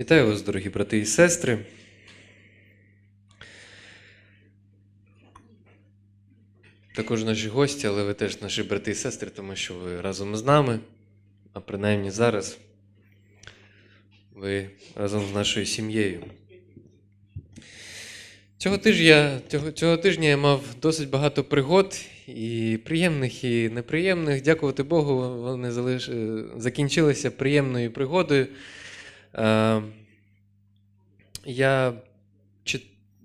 Вітаю вас, дорогі брати і сестри. Також наші гості, але ви теж наші брати і сестри, тому що ви разом з нами, а принаймні зараз ви разом з нашою сім'єю. Цього тижня, цього, цього тижня я мав досить багато пригод, і приємних, і неприємних. Дякувати Богу, вони е, закінчилися приємною пригодою. Е, Я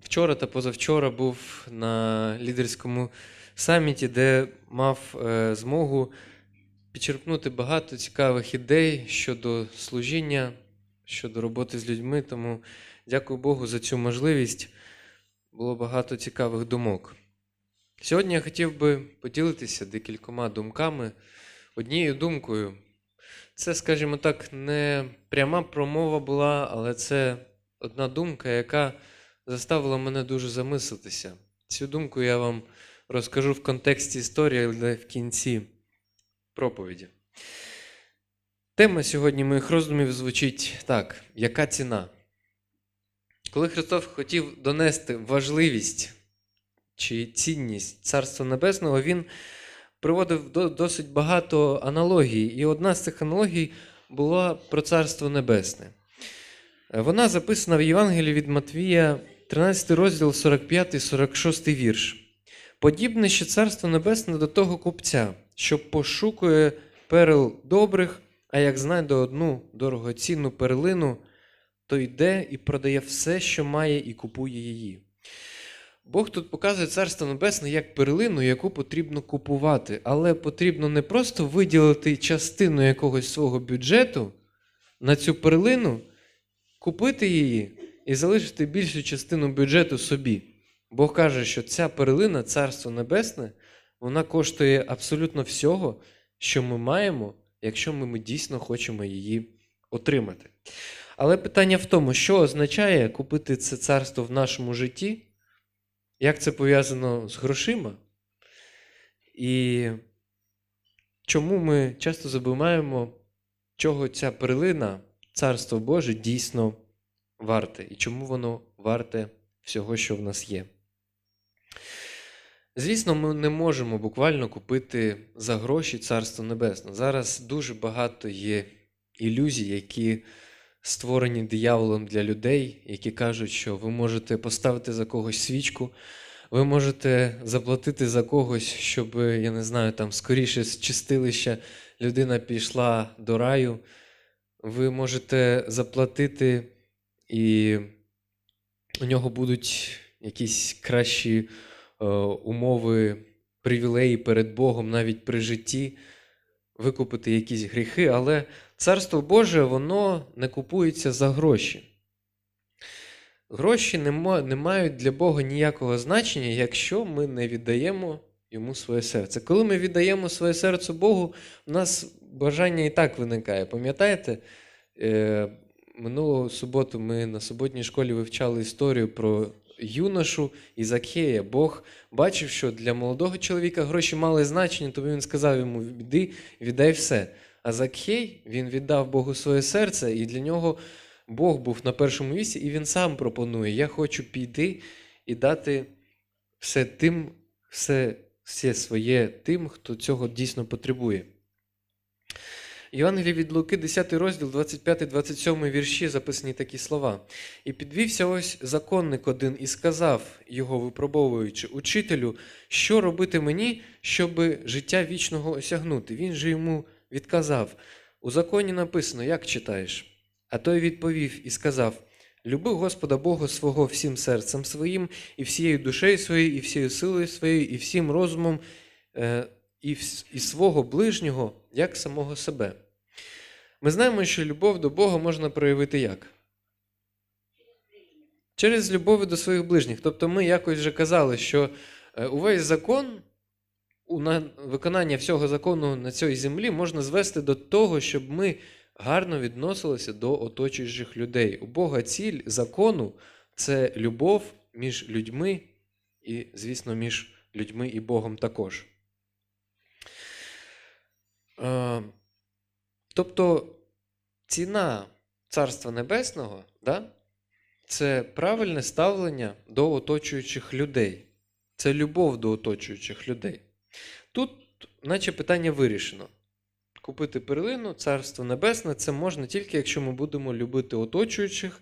вчора та позавчора був на лідерському саміті, де мав е, змогу підчерпнути багато цікавих ідей щодо служіння, щодо роботи з людьми. Тому дякую Богу за цю можливість. Було багато цікавих думок. Сьогодні я хотів би поділитися декількома думками. Однією думкою. Це, скажімо так, не пряма промова була, але це одна думка, яка заставила мене дуже замислитися. Цю думку я вам розкажу в контексті історії, але в кінці проповіді. Тема сьогодні моїх роздумів звучить так: яка ціна? Коли Христос хотів донести важливість чи цінність Царства Небесного, Він приводив до- досить багато аналогій. І одна з цих аналогій була про Царство Небесне. Е, Вона записана в Євангелії від Матвія, 13 розділ, 45-46 вірш. Подібне ще Царство Небесне до того купця, що пошукує перл добрих, а як знайде одну дорогоцінну перлину, то йде і продає все, що має, і купує її. Бог тут показує Царство Небесне як перлину, яку потрібно купувати, але потрібно не просто виділити частину якогось свого бюджету на цю перлину, купити її і залишити більшу частину бюджету собі. Бог каже, що ця перлина, Царство Небесне, вона коштує абсолютно всього, що ми маємо, якщо ми, дійсно хочемо її отримати. Але питання в тому, що означає купити це царство в нашому житті, як це пов'язано з грошима, і чому ми часто забуваємо, чого ця перлина, Царство Боже, дійсно варте, і чому воно варте всього, що в нас є. Звісно, ми не можемо буквально купити за гроші Царство Небесне. Зараз дуже багато є ілюзій, які створені дияволом для людей, які кажуть, що ви можете поставити за когось свічку, ви можете заплатити за когось, щоб, я не знаю, там скоріше з чистилища людина пішла до раю. Ви можете заплатити, і у нього будуть якісь кращі е, умови, привілеї перед Богом навіть при житті, викупити якісь гріхи, але Царство Боже, воно не купується за гроші. Гроші не, мають для Бога ніякого значення, якщо ми не віддаємо йому своє серце. Коли ми віддаємо своє серце Богу, у нас бажання і так виникає. Пам'ятаєте, е, минулого суботу ми на суботній школі вивчали історію про юношу і Закхея. Бог бачив, що для молодого чоловіка гроші мали значення, тому він сказав йому: іди, віддай все. А Закхей він віддав Богу своє серце, і для нього Бог був на першому місці, і він сам пропонує: Я хочу піти і дати все тим, все, все своє тим, хто цього дійсно потребує. Євангелії від Луки, 10 розділ, 25-27 вірші записані такі слова. І підвівся ось законник один і сказав, його випробовуючи, учителю, що робити мені, щоб життя вічного осягнути. Він же йому відказав: у законі написано, як читаєш? А той відповів і сказав: Люби Господа Бога свого всім серцем своїм, і всією душею своєю, і всією силою своєю, і всім розумом, е, і, і свого ближнього, як самого себе. Ми знаємо, що любов до Бога можна проявити як? Через любов до своїх ближніх. Тобто ми якось вже казали, що е, увесь закон, виконання всього закону на цій землі можна звести до того, щоб ми гарно відносилися до оточуючих людей. У Бога ціль закону це любов між людьми і, звісно, між людьми і Богом також. Е, Тобто ціна Царства Небесного, да? це правильне ставлення до оточуючих людей. Це любов до оточуючих людей. Тут, наче питання вирішено. Купити перлину, Царство Небесне це можна тільки, якщо ми будемо любити оточуючих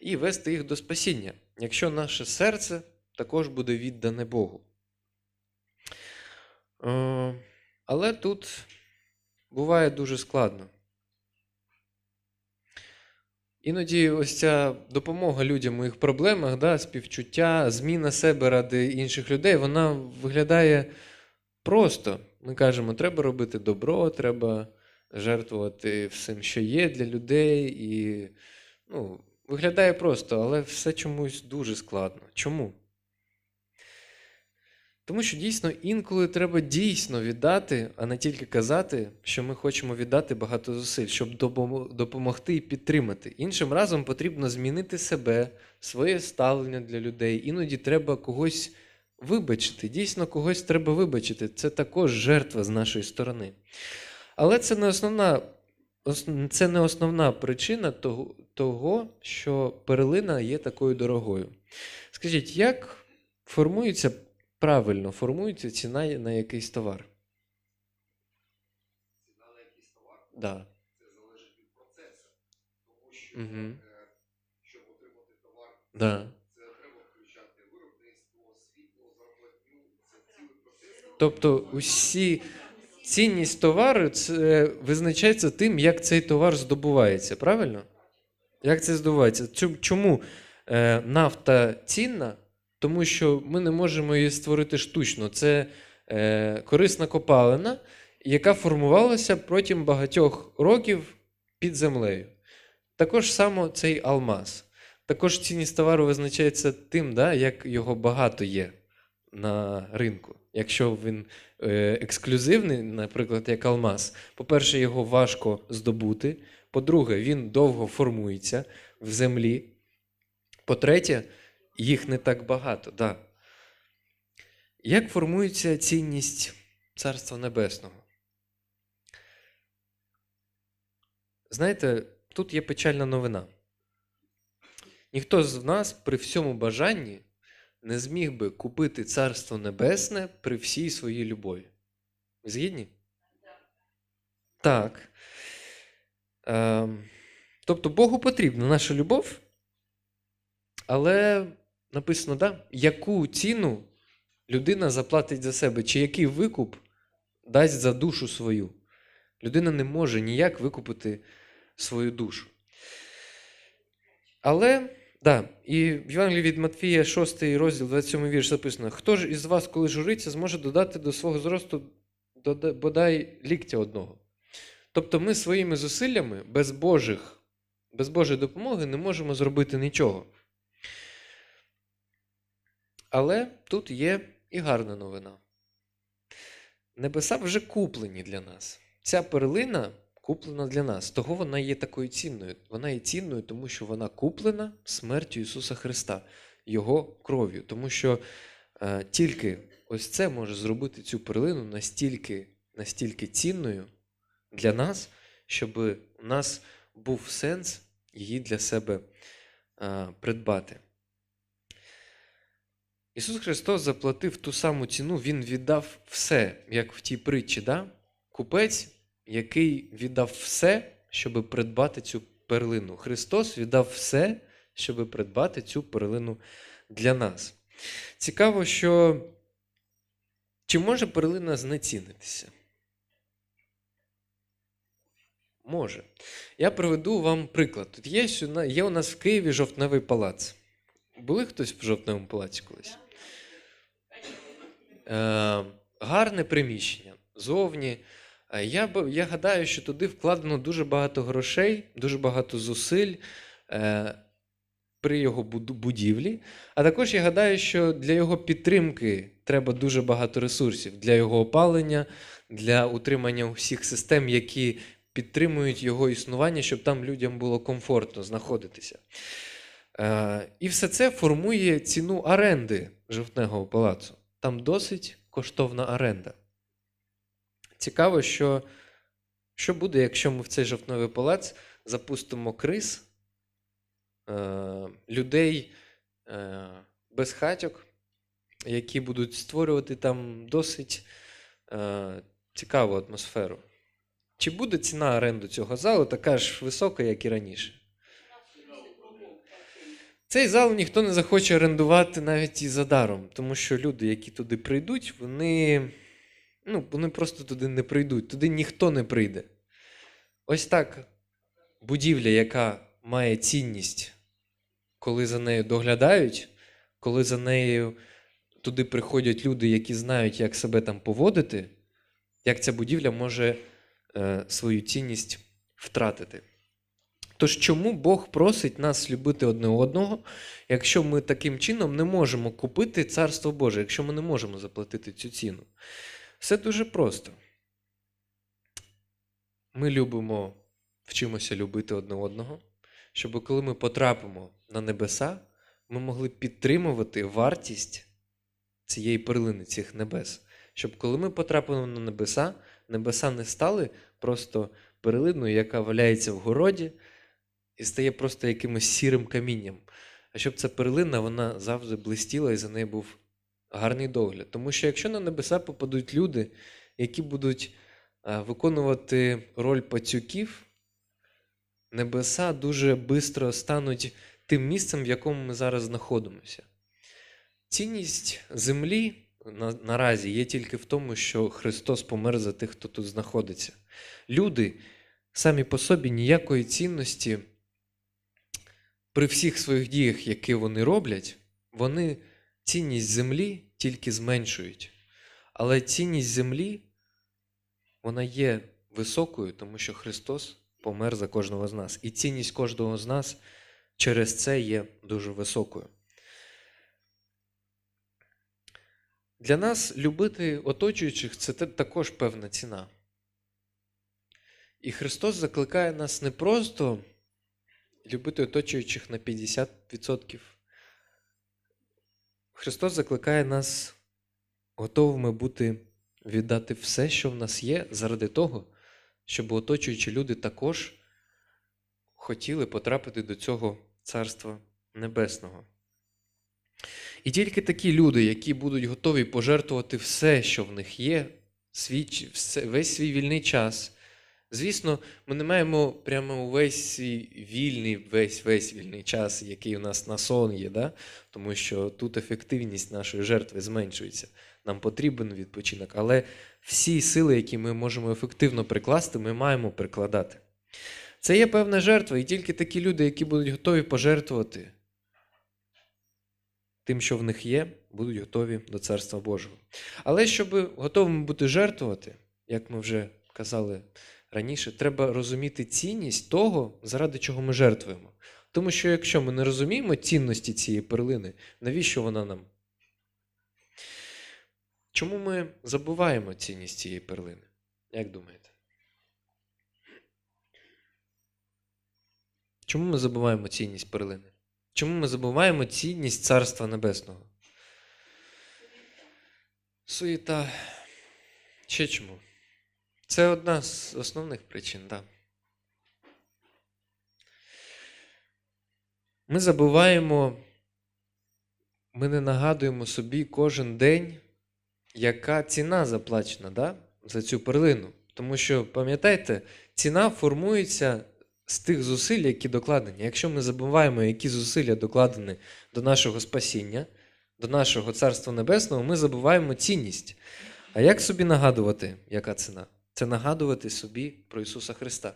і вести їх до спасіння, якщо наше серце також буде віддане Богу. Е, Але тут буває дуже складно. Іноді ось ця допомога людям у їх проблемах, да, співчуття, зміна себе ради інших людей, вона виглядає просто. Ми кажемо, треба робити добро, треба жертвувати всім, що є для людей. І ну, виглядає просто, але все чомусь дуже складно. Чому? Тому що дійсно інколи треба дійсно віддати, а не тільки казати, що ми хочемо віддати багато зусиль, щоб допомогти і підтримати. Іншим разом потрібно змінити себе, своє ставлення для людей. Іноді треба когось вибачити. Дійсно, когось треба вибачити. Це також жертва з нашої сторони. Але це не основна, це не основна причина того, того, що перлина є такою дорогою. Скажіть, як формується правильно формується ціна на якийсь товар? ціна на якийсь товар, Да. це залежить від процесу. Тому що, е, щоб отримати товар, Да. Тобто усі цінність товару це визначається тим, як цей товар здобувається, правильно? Як це здобувається? Чому е, нафта цінна? Тому що ми не можемо її створити штучно. Це е, корисна копалина, яка формувалася протягом багатьох років під землею. Також само цей алмаз. Також цінність товару визначається тим, да, як його багато є на ринку. Якщо він е, ексклюзивний, наприклад, як алмаз, по-перше, його важко здобути. По-друге, він довго формується в землі. По-третє, їх не так багато. Да. Як формується цінність Царства Небесного? Знаєте, тут є печальна новина. Ніхто з нас при всьому бажанні не зміг би купити Царство Небесне при всій своїй любові. Ви згідні? Так. Ем, тобто Богу потрібна наша любов, але написано, да, яку ціну людина заплатить за себе, чи який викуп дасть за душу свою. Людина не може ніяк викупити свою душу. Але, да, і в Євангелії від Матфія, 6 розділ, 27 вірш записано: Хто ж із вас, коли журиться, зможе додати до свого зросту бодай ліктя одного? Тобто ми своїми зусиллями без Божих, без Божої допомоги не можемо зробити нічого. Але тут є і гарна новина. Небеса вже куплені для нас. Ця перлина куплена для нас. Того вона є такою цінною. Вона є цінною, тому що вона куплена смертю Ісуса Христа, Його кров'ю. Тому що е, тільки ось це може зробити цю перлину настільки, настільки цінною для нас, щоб у нас був сенс її для себе е, придбати. Ісус Христос заплатив ту саму ціну, Він віддав все, як в тій притчі, да? купець, який віддав все, щоб придбати цю перлину. Христос віддав все, щоб придбати цю перлину для нас. Цікаво, що чи може перлина знецінитися? Може. Я приведу вам приклад. Тут є, є у нас в Києві жовтневий палац. Були хтось в жовтневому палаці колись? Е, гарне приміщення. Зовні. Е, Я, я гадаю, що туди вкладено дуже багато грошей, дуже багато зусиль е, при його будівлі. А також я гадаю, що для його підтримки треба дуже багато ресурсів для його опалення, для утримання усіх систем, які підтримують його існування, щоб там людям було комфортно знаходитися. Е, і все це формує ціну оренди жовтневого палацу. Там досить коштовна оренда. Цікаво, що, що буде, якщо ми в цей жовтневий палац запустимо криз, е, людей е, без хатьок, які будуть створювати там досить е, цікаву атмосферу. Чи буде ціна оренду цього залу така ж висока, як і раніше? Цей зал ніхто не захоче орендувати навіть і за даром, тому що люди, які туди прийдуть, вони, ну, вони просто туди не прийдуть, туди ніхто не прийде. Ось так будівля, яка має цінність, коли за нею доглядають, коли за нею туди приходять люди, які знають, як себе там поводити, як ця будівля може е, свою цінність втратити. Тож чому Бог просить нас любити одне одного, якщо ми таким чином не можемо купити Царство Боже, якщо ми не можемо заплатити цю ціну? Все дуже просто. Ми любимо, вчимося любити одне одного, щоб коли ми потрапимо на небеса, ми могли підтримувати вартість цієї перлини, цих небес. Щоб коли ми потрапимо на небеса, небеса не стали просто перлиною, яка валяється в городі і стає просто якимось сірим камінням. А щоб ця перлина вона завжди блистіла і за нею був гарний догляд. Тому що якщо на небеса попадуть люди, які будуть виконувати роль пацюків, небеса дуже швидко стануть тим місцем, в якому ми зараз знаходимося. Цінність землі на, наразі є тільки в тому, що Христос помер за тих, хто тут знаходиться. Люди самі по собі ніякої цінності при всіх своїх діях, які вони роблять, вони цінність землі тільки зменшують. Але цінність землі вона є високою, тому що Христос помер за кожного з нас. І цінність кожного з нас через це є дуже високою. Для нас любити оточуючих це також певна ціна. І Христос закликає нас не просто любити оточуючих на 50%. Христос закликає нас готовими бути віддати все, що в нас є, заради того, щоб оточуючі люди також хотіли потрапити до цього Царства Небесного. І тільки такі люди, які будуть готові пожертвувати все, що в них є, весь свій вільний час. Звісно, ми не маємо прямо увесь свій вільний, весь весь вільний час, який у нас на сон є, да? тому що тут ефективність нашої жертви зменшується. Нам потрібен відпочинок, але всі сили, які ми можемо ефективно прикласти, ми маємо прикладати. Це є певна жертва, і тільки такі люди, які будуть готові пожертвувати тим, що в них є, будуть готові до Царства Божого. Але щоб готовими бути жертвувати, як ми вже казали раніше, треба розуміти цінність того, заради чого ми жертвуємо. Тому що якщо ми не розуміємо цінності цієї перлини, навіщо вона нам? Чому ми забуваємо цінність цієї перлини? Як думаєте? Чому ми забуваємо цінність перлини? Чому ми забуваємо цінність Царства Небесного? Суєта. Ще чому? Це одна з основних причин, так. Да. Ми забуваємо, ми не нагадуємо собі кожен день, яка ціна заплачена да, за цю перлину. Тому що, пам'ятаєте, ціна формується з тих зусиль, які докладені. Якщо ми забуваємо, які зусилля докладені до нашого спасіння, до нашого Царства Небесного, ми забуваємо цінність. А як собі нагадувати, яка ціна? Це нагадувати собі про Ісуса Христа.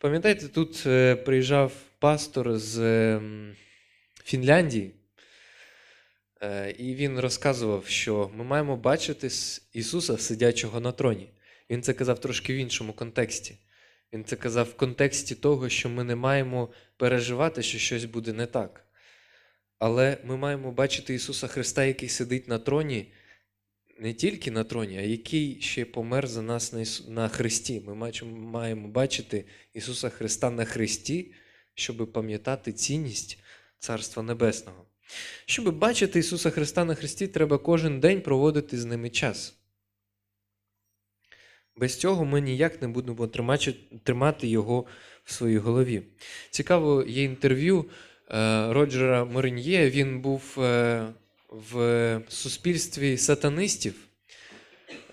Пам'ятаєте, тут е, приїжджав пастор з е, Фінляндії, е, і він розказував, що ми маємо бачити Ісуса, сидячого на троні. Він це казав трошки в іншому контексті. Він це казав в контексті того, що ми не маємо переживати, що щось буде не так. Але ми маємо бачити Ісуса Христа, який сидить на троні, не тільки на троні, а який ще помер за нас на, Христі. Ми маємо бачити Ісуса Христа на Христі, щоб пам'ятати цінність Царства Небесного. Щоб бачити Ісуса Христа на Христі, треба кожен день проводити з ними час. Без цього ми ніяк не будемо тримати його в своїй голові. Цікаво, є інтерв'ю е, Роджера Мореньє. Він був е, в суспільстві сатанистів.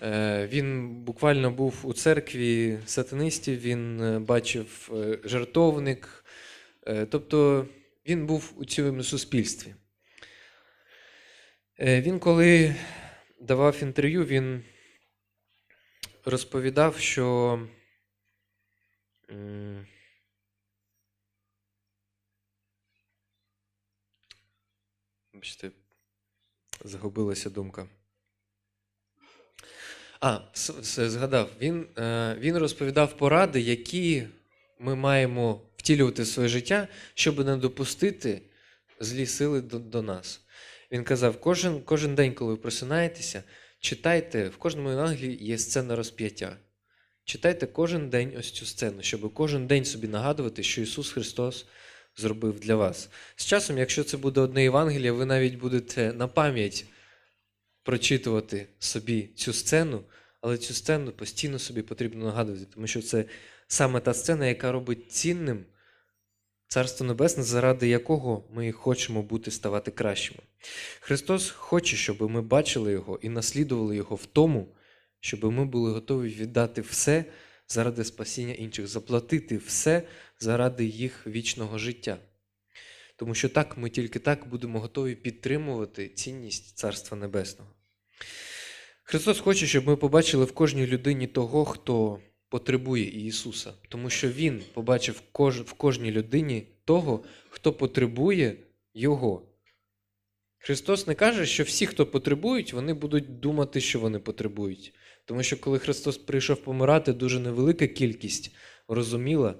Е, Він буквально був у церкві сатанистів, він е, бачив е, жартовник. Тобто він був у цьому суспільстві. Він, коли давав інтерв'ю, він розповідав, що Бачите, загубилася думка. А, згадав. Він, е, він розповідав поради, які ми маємо втілювати в своє життя, щоб не допустити злі сили до, до нас. Він казав: кожен, кожен день, коли ви просинаєтеся, читайте, в кожному Євангелії є сцена розп'яття. Читайте кожен день ось цю сцену, щоб кожен день собі нагадувати, що Ісус Христос зробив для вас. З часом, якщо це буде одне Євангеліє, ви навіть будете на пам'ять прочитувати собі цю сцену, але цю сцену постійно собі потрібно нагадувати, тому що це саме та сцена, яка робить цінним Царство Небесне, заради якого ми хочемо бути ставати кращими. Христос хоче, щоб ми бачили Його і наслідували Його в тому, щоб ми були готові віддати все заради спасіння інших, заплатити все заради їх вічного життя. Тому що так ми тільки так будемо готові підтримувати цінність Царства Небесного. Христос хоче, щоб ми побачили в кожній людині того, хто потребує Ісуса, тому що Він побачив в кожній людині того, хто потребує Його. Христос не каже, що всі, хто потребують, вони будуть думати, що вони потребують. Тому що коли Христос прийшов помирати, дуже невелика кількість розуміла.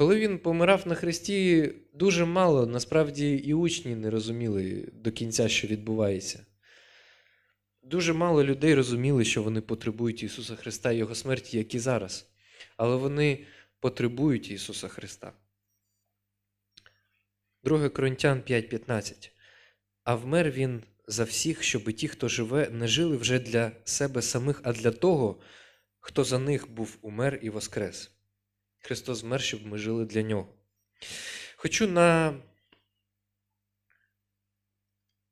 Коли він помирав на Христі, дуже мало, насправді і учні не розуміли до кінця, що відбувається. Дуже мало людей розуміли, що вони потребують Ісуса Христа і Його смерті, як і зараз. Але вони потребують Ісуса Христа. 2 Коринтян 5:15. А вмер Він за всіх, щоб ті, хто живе, не жили вже для себе самих, а для того, хто за них був умер і воскрес. Христос вмер, щоб ми жили для Нього. Хочу на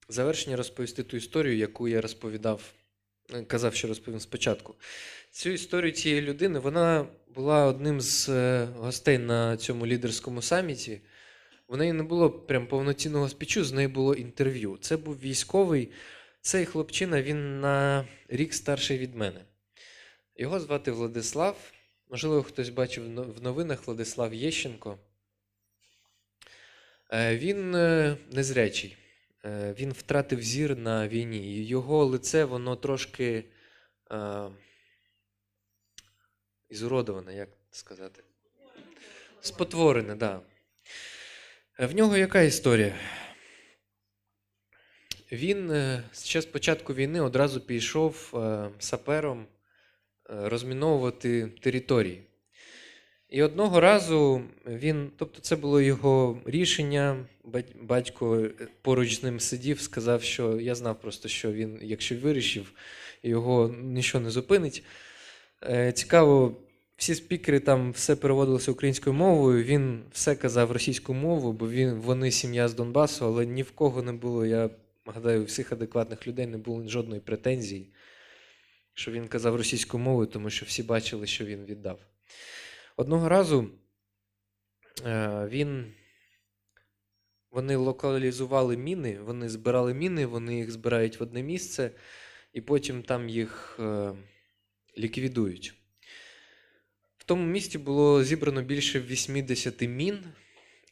завершення розповісти ту історію, яку я розповідав, е, казав, що розповім спочатку. Цю історію цієї людини вона була одним з е, гостей на цьому лідерському саміті. В неї не було прям повноцінного спічу, з нею було інтерв'ю. Це був військовий. Цей хлопчина, він на рік старший від мене. Його звати Владислав. Можливо, хтось бачив в новинах Владислав Єщенко. Е, Він е, незрячий. Е, Він втратив зір на війні. Його лице, воно трошки ізуродоване, як сказати? Спотворене, так. Да. В нього яка історія? Він ще з початку війни одразу пішов сапером розміновувати території. І одного разу він, тобто це було його рішення, батько е, поруч з ним сидів, сказав, що я знав просто, що він, якщо вирішив, його нічого не зупинить. Е, Цікаво, всі спікери там все переводилося українською мовою. Він все казав російською мовою, бо він, вони сім'я з Донбасу, але ні в кого не було, я гадаю, всіх адекватних людей не було жодної претензії, що він казав російською мовою, тому що всі бачили, що він віддав. Одного разу е, він, вони локалізували міни, вони збирали міни, вони їх збирають в одне місце, і потім там їх е, ліквідують. В тому місті було зібрано більше 80 мін,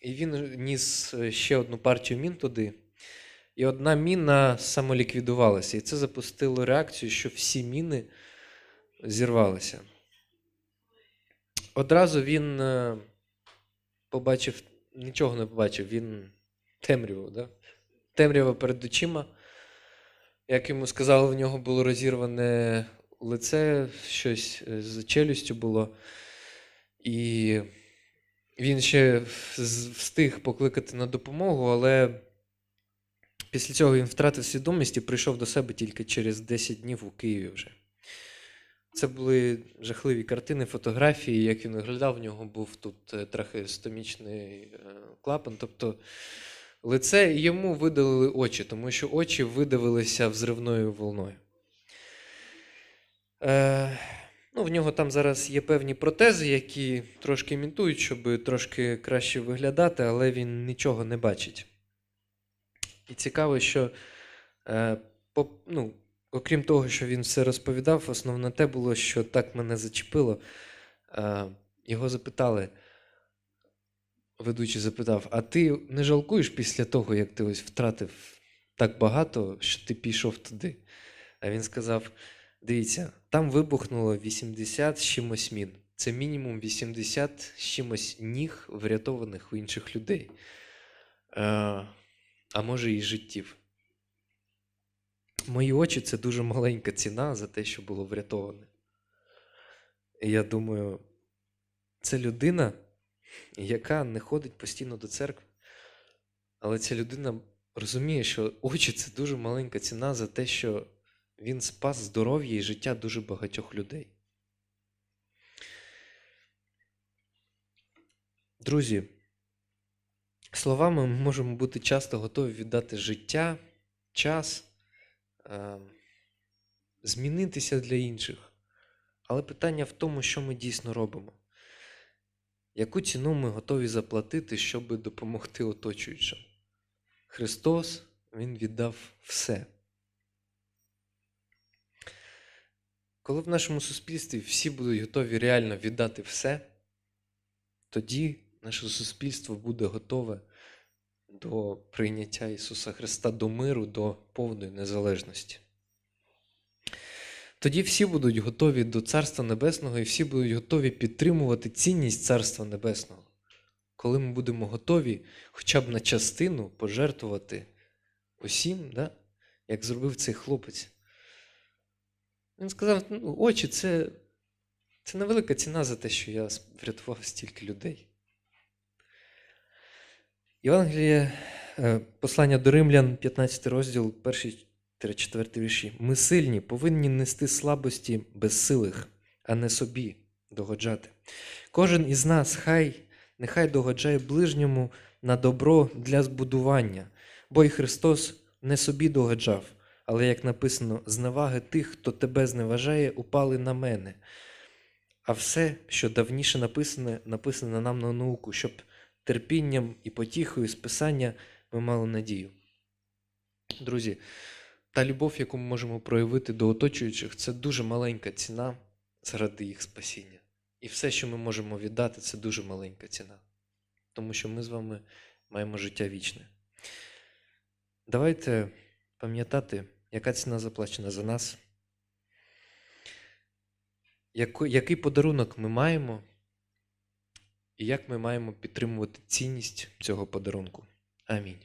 і він ніс е, ще одну партію мін туди. І одна міна самоліквідувалася. І це запустило реакцію, що всі міни зірвалися. Одразу він е, побачив, нічого не побачив, він темряву, да? темрява перед очима. Як йому сказали, в нього було розірване лице, щось е, з челюстю було. І він ще встиг покликати на допомогу, але після цього він втратив свідомість і прийшов до себе тільки через 10 днів у Києві вже. Це були жахливі картини, фотографії, як він виглядав. В нього був тут е, трахеостомічний е, клапан. Тобто лице йому видалили очі, тому що очі видавилися взривною волною. Е, ну, в нього там зараз є певні протези, які трошки імітують, щоб трошки краще виглядати, але він нічого не бачить. І цікаво, що е, по, ну, окрім того, що він все розповідав, основне те було, що так мене зачепило. Е, його запитали, ведучий запитав: а ти не жалкуєш після того, як ти ось втратив так багато, що ти пішов туди? А він сказав: дивіться, там вибухнуло 80 з чимось мін. Це мінімум 80 з чимось ніг, врятованих у інших людей. Е, а може і життів. Мої очі це дуже маленька ціна за те, що було врятоване. І я думаю, це людина, яка не ходить постійно до церкви, але ця людина розуміє, що очі це дуже маленька ціна за те, що він спас здоров'я і життя дуже багатьох людей. Друзі, словами ми можемо бути часто готові віддати життя, час, е, змінитися для інших. Але питання в тому, що ми дійсно робимо. Яку ціну ми готові заплатити, щоб допомогти оточуючим? Христос, Він віддав все. Коли в нашому суспільстві всі будуть готові реально віддати все, тоді наше суспільство буде готове до прийняття Ісуса Христа, до миру, до повної незалежності. Тоді всі будуть готові до Царства Небесного і всі будуть готові підтримувати цінність Царства Небесного. Коли ми будемо готові хоча б на частину пожертвувати усім, да? як зробив цей хлопець. Він сказав: ну, очі це, це невелика ціна за те, що я врятував стільки людей. Євангеліє, е, послання до Римлян, 15 розділ, 1-4 вірші. Ми сильні, повинні нести слабості безсилих, а не собі догоджати. Кожен із нас хай нехай догоджає ближньому на добро для збудування, бо й Христос не собі догоджав, але, як написано, зневаги тих, хто тебе зневажає, упали на мене. А все, що давніше написане, написане нам на науку, щоб терпінням і потіхою з писання ми мали надію. Друзі, та любов, яку ми можемо проявити до оточуючих, це дуже маленька ціна заради їх спасіння. І все, що ми можемо віддати, це дуже маленька ціна. Тому що ми з вами маємо життя вічне. Давайте пам'ятати, яка ціна заплачена за нас, який подарунок ми маємо, і як ми маємо підтримувати цінність цього подарунку. Амінь.